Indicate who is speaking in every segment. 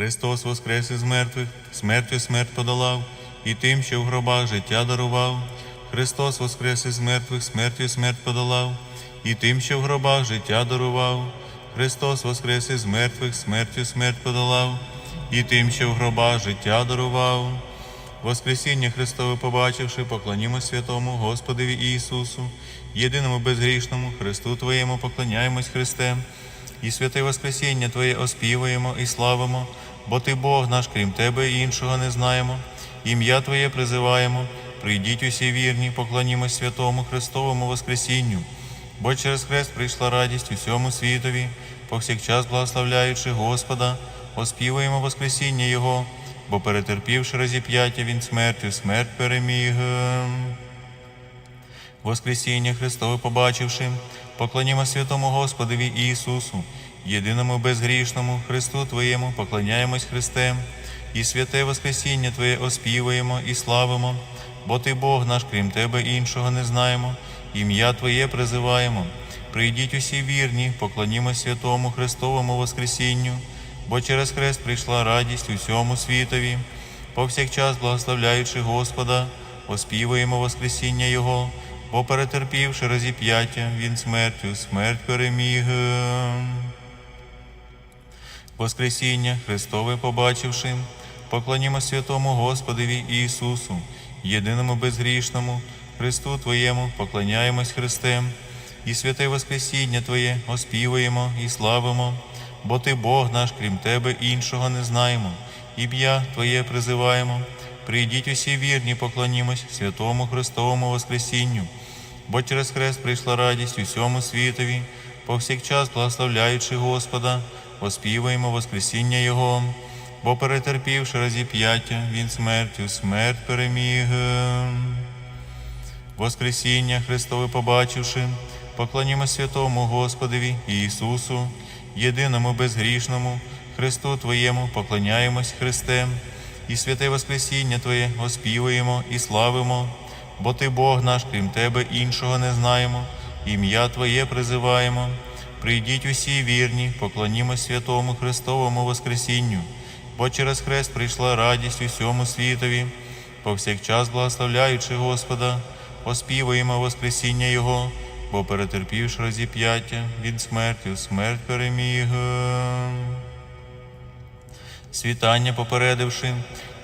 Speaker 1: Христос воскрес із мертвих, смертю смерть подолав, і тим, що в гробах життя дарував. Христос воскрес із мертвих, смертю смерть подолав, і тим, що в гробах життя дарував. Христос воскрес із мертвих, смертю смерть подолав, і тим, що в гробах життя дарував. Воскресіння Христове побачивши, поклонімо святому Господові Ісусу, єдиному безгрішному, Христу Твоєму поклоняємось Христе, і святе Воскресіння Твоє оспівуємо і славимо, бо Ти Бог наш, крім Тебе і іншого не знаємо. Ім'я Твоє призиваємо, прийдіть усі вірні, поклонімось святому Христовому Воскресінню, бо через хрест прийшла радість усьому світові, повсякчас благословляючи Господа, оспівуємо Воскресіння Його, бо перетерпівши розіп'яття він смертю, смерть переміг. Воскресіння Христове побачивши, поклонімо святому Господові Ісусу, єдиному безгрішному Христу Твоєму, поклоняємось Христе, і святе Воскресіння Твоє оспівуємо і славимо, бо Ти Бог наш, крім Тебе іншого не знаємо, ім'я Твоє призиваємо. Прийдіть усі вірні, поклонімо святому Христовому Воскресінню, бо через хрест прийшла радість усьому світові, повсякчас благословляючи Господа, оспівуємо Воскресіння Його, бо перетерпівши розіп'яття, Він смертю, смерть переміг. Воскресіння Христове побачивши, поклонімо святому Господові Ісусу, єдиному безгрішному, Христу Твоєму, поклоняємось Христем, і святе Воскресіння Твоє оспівуємо і славимо, бо Ти Бог наш, крім Тебе іншого не знаємо, ім'я Твоє призиваємо. Прийдіть усі вірні, поклонімось святому Христовому Воскресінню, бо через хрест прийшла радість усьому світові, повсякчас благословляючи Господа, оспіваємо Воскресіння Його, бо перетерпівши розіп'яття, Він смертю, смерть переміг. Воскресіння Христове побачивши, поклонімо святому Господові Ісусу, єдиному безгрішному, Христу Твоєму поклоняємось Христем, і святе Воскресіння Твоє оспівуємо і славимо, бо Ти Бог наш, крім Тебе іншого не знаємо, ім'я Твоє призиваємо. Прийдіть усі вірні, поклонімо святому Христовому Воскресінню, бо через хрест прийшла радість усьому світові, повсякчас благословляючи Господа, оспівуємо Воскресіння Його, бо перетерпівши розіп'яття, від смертю смерть переміг. Світання попередивши,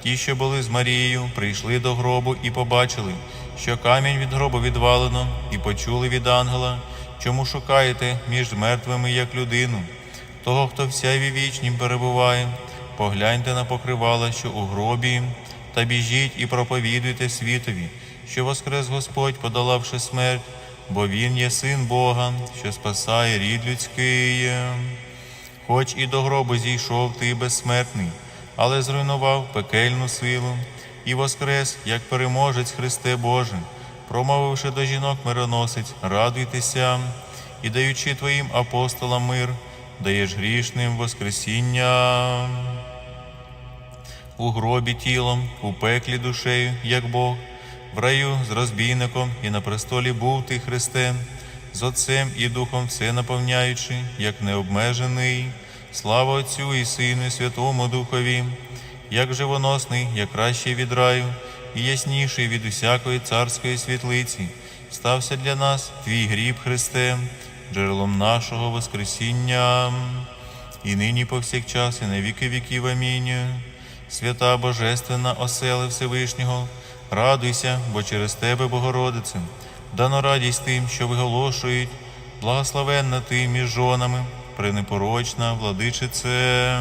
Speaker 1: ті, що були з Марією, прийшли до гробу і побачили, що камінь від гробу відвалено, і почули від ангела, чому шукаєте між мертвими як людину, того, хто в вічнім перебуває, погляньте на покривала, що у гробі, та біжіть і проповідуйте світові, що воскрес Господь, подолавши смерть, бо Він є син Бога, що спасає рід людський. Хоч і до гробу зійшов ти безсмертний, але зруйнував пекельну силу і воскрес, як переможець Христе Боже, промовивши до жінок мироносець, радуйтеся і даючи твоїм апостолам мир, даєш грішним Воскресіння. У гробі тілом, у пеклі душею, як Бог, в раю з розбійником і на престолі був ти Христе, з Отцем і Духом все наповняючи, як необмежений. Слава Отцю і Сину, і Святому Духові, як живоносний, як кращий від раю, і ясніший від усякої царської світлиці, стався для нас твій гріб, Христе, джерелом нашого Воскресіння, і нині повсякчас, і на віки віків. Амінь. Свята Божественна осели Всевишнього, радуйся, бо через тебе, Богородице, дано радість тим, що виголошують, благословенна ти між жонами, пренепорочна владичице.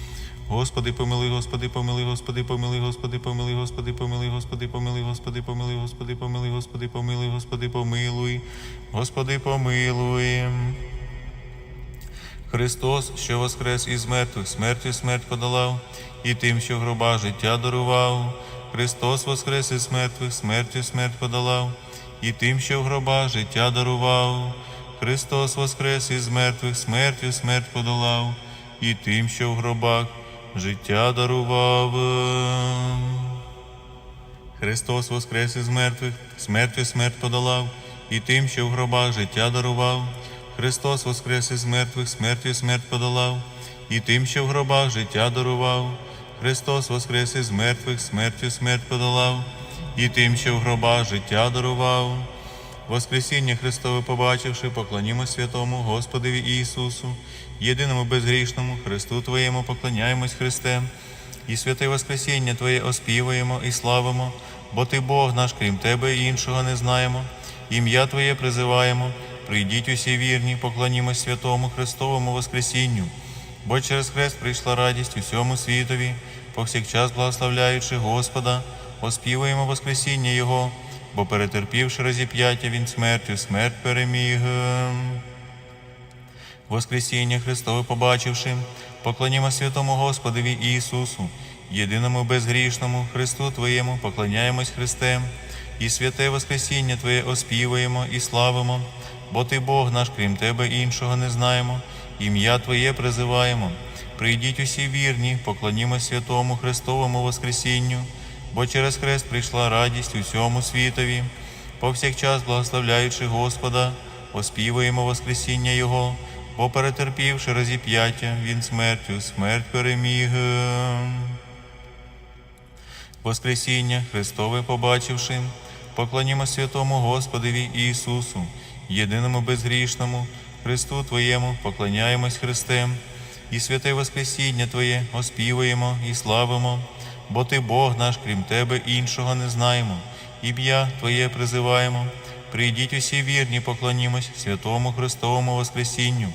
Speaker 1: Господи, помили, Господи, помили, Господи, помили, Господи, помили, Господи, помили, Господи, помили, Господи, помили, Господи, помили, Господи, помилуй, Господи, помилуй, Господи, помилуй. Христос, що воскрес із мертвих, смертю смерть подолав, і тим, що в гробах життя дарував. Христос воскрес із мертвих, смертю смерть подолав, і тим, що в гробах життя дарував. Христос воскрес із мертвих, смертю смерть подолав, і тим, що в гробах життя дарував. Христос воскрес із мертвих, смертю смерть подолав, і тим, що в гробах життя дарував. Христос воскрес із мертвих, смертю смерть подолав, і тим, що в гробах життя дарував. Христос воскрес із мертвих, смертю смерть подолав, і тим, що в гробах життя дарував. Воскресіння Христове побачивши, поклонімо святому Господові Ісусу, єдиному безгрішному, Христу Твоєму поклоняємось Христе, і святе Воскресіння Твоє оспівуємо і славимо, бо Ти Бог наш, крім Тебе і іншого не знаємо. Ім'я Твоє призиваємо, прийдіть усі вірні, поклонімось святому Христовому Воскресінню, бо через хрест прийшла радість усьому світові, повсякчас благословляючи Господа, оспівуємо Воскресіння Його, бо перетерпівши розіп'яття Він смертю, смерть переміг. Воскресіння Христове побачивши, поклонімо святому Господові Ісусу, єдиному безгрішному Христу Твоєму, поклоняємось Христем, і святе Воскресіння Твоє оспівуємо і славимо, бо Ти Бог наш, крім Тебе іншого не знаємо, ім'я Твоє призиваємо. Прийдіть усі вірні, поклонімо святому Христовому Воскресінню, бо через хрест прийшла радість усьому світові, повсякчас благословляючи Господа, оспівуємо Воскресіння Його, бо перетерпівши розіп'яття, Він смертю, смерть переміг. Воскресіння Христове побачивши, поклонімо святому Господові Ісусу, єдиному безгрішному, Христу Твоєму, поклоняємось Христем, і святе Воскресіння Твоє оспівуємо і славимо, бо Ти Бог наш, крім Тебе іншого не знаємо, ім'я Твоє призиваємо. Прийдіть усі вірні, поклонімось святому Христовому Воскресінню,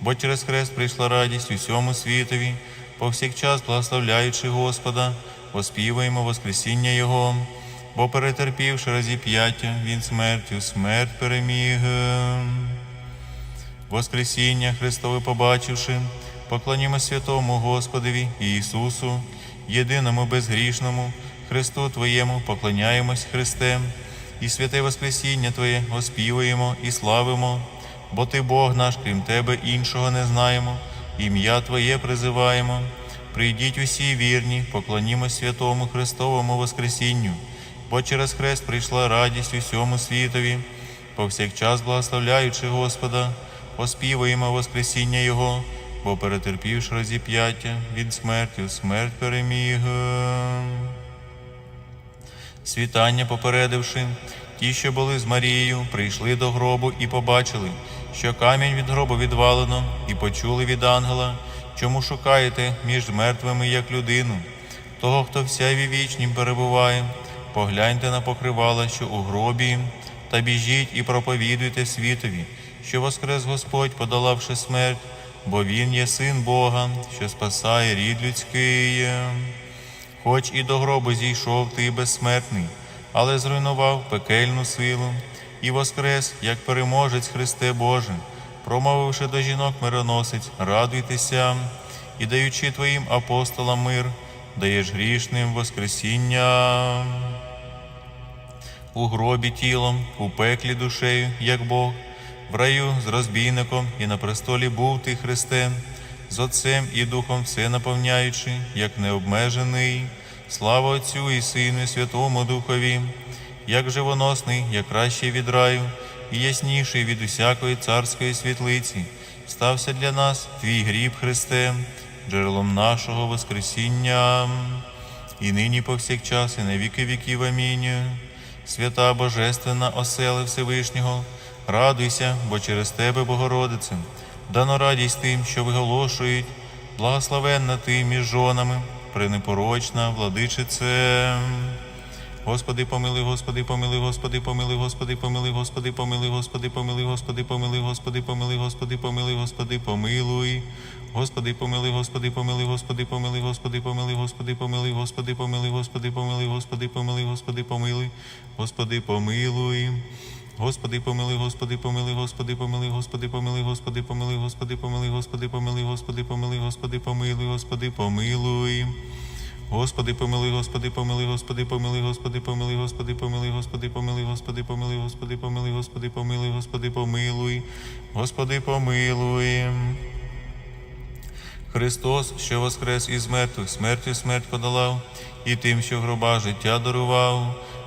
Speaker 1: бо через хрест прийшла радість усьому світові, повсякчас благословляючи Господа, оспівуємо Воскресіння Його, бо перетерпівши розіп'яття, Він смертю, смерть переміг. Воскресіння Христове побачивши, поклонімо святому Господові Ісусу, єдиному безгрішному, Христу Твоєму поклоняємось Христем, і святе Воскресіння Твоє оспівуємо і славимо, бо Ти Бог наш, крім Тебе іншого не знаємо, ім'я Твоє призиваємо. Прийдіть усі вірні, поклонімо святому Христовому Воскресінню, бо через хрест прийшла радість усьому світові, повсякчас благословляючи Господа, оспівуємо Воскресіння Його, бо перетерпівши розіп'яття, Він смертю, смерть переміг. Світання попередивши, ті, що були з Марією, прийшли до гробу і побачили, що камінь від гробу відвалено, і почули від ангела, чому шукаєте між мертвими як людину, того, хто в вічнім перебуває, погляньте на покривала, що у гробі, та біжіть і проповідуйте світові, що воскрес Господь, подолавши смерть, бо Він є син Бога, що спасає рід людський. Хоч і до гробу зійшов ти безсмертний, але зруйнував пекельну силу і воскрес, як переможець Христе Боже, промовивши до жінок мироносець, радуйтеся і даючи твоїм апостолам мир, даєш грішним Воскресіння. У гробі тілом, у пеклі душею, як Бог, в раю з розбійником і на престолі був ти Христе, з Отцем і Духом все наповняючи, як необмежений. Слава Отцю і Сину, і Святому Духові, як живоносний, як кращий від раю, і ясніший від усякої царської світлиці, стався для нас твій гріб, Христе, джерелом нашого Воскресіння, і нині повсякчас, і на віки віків. Амінь. Свята Божественна осели Всевишнього, радуйся, бо через тебе, Богородице, дано радість тим, що виголошують, благословенна ти між жонами, пренепорочна владичице. Господи, помили, Господи, помили, Господи, помили, Господи, помили, Господи, помили, Господи, помили, Господи, помили, Господи, помили, Господи, помили, Господи, помилуй. Господи, помили, Господи, помили, Господи, помили, Господи, помили, Господи, помили, Господи, помили, Господи, помили, Господи, помили, Господи, помилуй, Господи, помилуй. Господи, помили, Господи, помили, Господи, помили, Господи, помили, Господи, помили, Господи, помили, Господи, помили, Господи, помили, Господи, помилуй, Господи, помилуй. Господи, помили, Господи, помили, Господи, помили, Господи, помили, Господи, помили, Господи, помили, Господи, помили, Господи, помили, Господи, помили, Господи, помилуй, Господи, помилуй. Христос, що воскрес із мертвих, смертю смерть подолав, і тим, що в гробах життя дарував.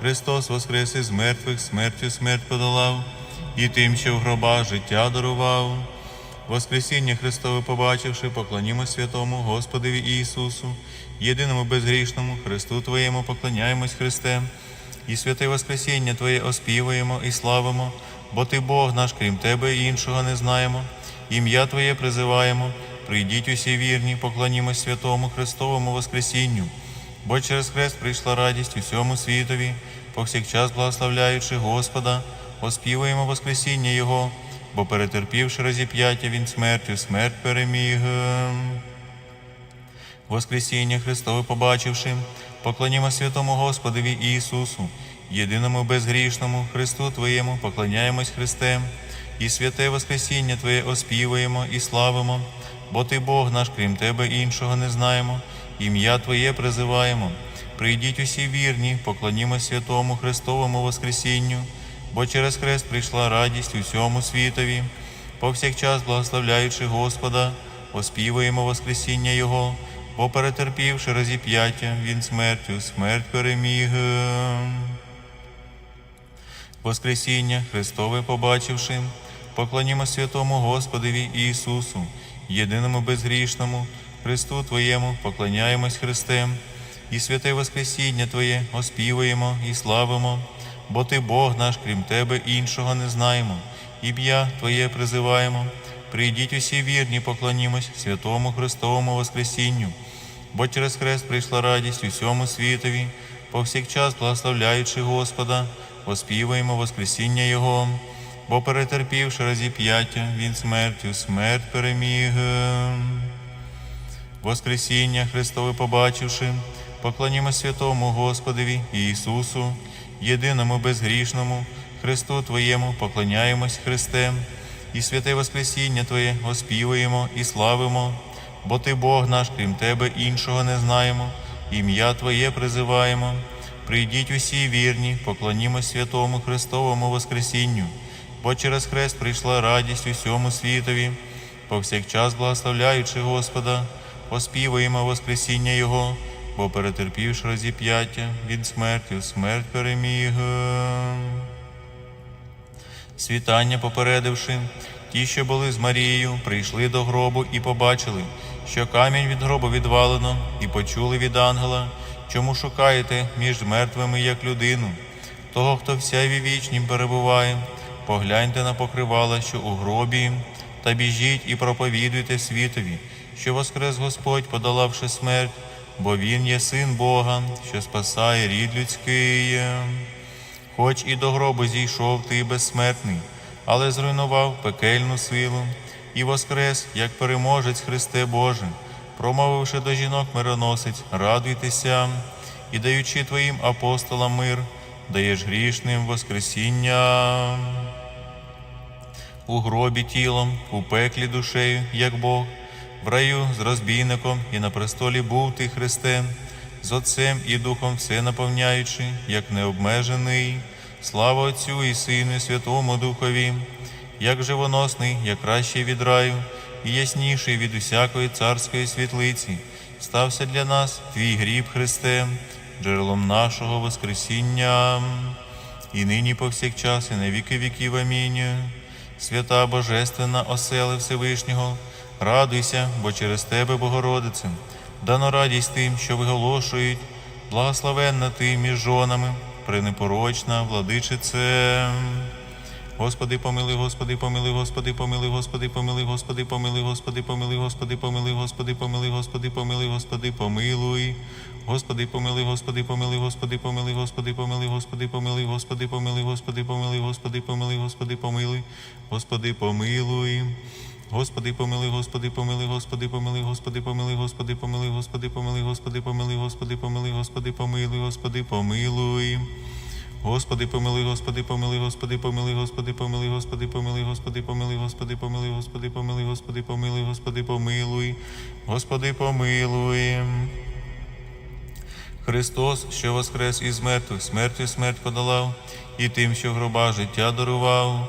Speaker 1: Христос воскрес із мертвих, смертю смерть подолав, і тим, що в гробах життя дарував. Воскресіння Христове побачивши, поклонімо святому Господові Ісусу, єдиному безгрішному, Христу Твоєму поклоняємось Христе, і святе Воскресіння Твоє оспівуємо і славимо, бо Ти Бог наш, крім Тебе і іншого не знаємо. Ім'я Твоє призиваємо, прийдіть усі вірні, поклонімось святому Христовому Воскресінню, бо через хрест прийшла радість усьому світові, повсякчас благословляючи Господа, оспівуємо Воскресіння Його, бо перетерпівши розіп'яття Він смертю, смерть переміг. Воскресіння Христове побачивши, поклонімо святому Господові Ісусу, єдиному безгрішному Христу Твоєму, поклоняємось Христе, і святе Воскресіння Твоє оспівуємо і славимо, бо Ти Бог наш, крім Тебе іншого не знаємо, ім'я Твоє призиваємо. Прийдіть усі вірні, поклонімо святому Христовому Воскресінню, бо через хрест прийшла радість усьому світові, повсякчас благословляючи Господа, оспівуємо Воскресіння Його, бо перетерпівши розіп'яття, Він смертю, смерть переміг. Воскресіння Христове побачивши, поклонімо святому Господові Ісусу, єдиному безгрішному, Христу Твоєму, поклоняємось Христем, і святе Воскресіння Твоє оспівуємо і славимо, бо Ти Бог наш, крім Тебе іншого не знаємо, ім'я Твоє призиваємо. Прийдіть усі вірні, поклонімось святому Христовому Воскресінню, бо через хрест прийшла радість усьому світові, повсякчас благословляючи Господа, оспівуємо Воскресіння Його, бо перетерпівши розіп'яття, Він смертю, смерть переміг. Воскресіння Христове побачивши, поклонімо святому Господові Ісусу, єдиному безгрішному, Христу Твоєму поклоняємось Христем, і святе Воскресіння Твоє оспівуємо і славимо, бо Ти Бог наш, крім Тебе іншого не знаємо, ім'я Твоє призиваємо. Прийдіть усі вірні, поклонімо святому Христовому Воскресінню, бо через хрест прийшла радість усьому світові, повсякчас благословляючи Господа, оспівуємо Воскресіння Його, бо перетерпівши розіп'яття, від смертю смерть переміг. Світання попередивши, ті, що були з Марією, прийшли до гробу і побачили, що камінь від гробу відвалено, і почули від ангела, чому шукаєте між мертвими як людину, того, хто в сяйві вічнім перебуває, погляньте на покривала, що у гробі, та біжіть і проповідуйте світові, що воскрес Господь, подолавши смерть, бо Він є син Бога, що спасає рід людський. Хоч і до гробу зійшов ти безсмертний, але зруйнував пекельну силу і воскрес, як переможець Христе Боже, промовивши до жінок мироносець, радуйтеся і даючи твоїм апостолам мир, даєш грішним Воскресіння. У гробі тілом, у пеклі душею, як Бог, в раю з розбійником і на престолі був ти Христе, з Отцем і Духом все наповняючи, як необмежений, слава Отцю і Сину, і Святому Духові, як живоносний, як кращий від раю, і ясніший від усякої царської світлиці, стався для нас твій гріб, Христе, джерелом нашого Воскресіння, і нині повсякчас, і на віки віків. Амінь. Свята Божественна осели Всевишнього, радуйся, бо через тебе, Богородице, дано радість тим, що виголошують, благословенна ти між жонами, пренепорочна владичице. Господи, помилуй, Господи, помилуй, Господи, помилуй, Господи, помилуй, Господи, помилуй, Господи, помилуй, Господи, помилуй, Господи, помилуй, Господи, помилуй, Господи, помилуй. Господи, помилуй, Господи, помилуй, Господи, помилуй, Господи, помилуй, Господи, помилуй, Господи, помилуй, Господи, помилуй, Господи, помилуй, Господи, помилуй, Господи, помилуй. Господи, помилуй, Господи, помилуй, Господи, помилуй, Господи, помилуй, Господи, помилуй, Господи, помилуй, Господи, помилуй, Господи, помилуй, Господи, помилуй, Господи, помилуй. Господи, помилуй, Господи, помилуй, Господи, помилуй, Господи, помилуй, Господи, помилуй, Господи, помилуй, Господи, помилуй, Господи, помилуй, Господи, помилуй, Господи, помилуй, Господи, помилуй. Христос, що воскрес із мертвих, смертю смерть подолав, і тим, що гроба життя дарував.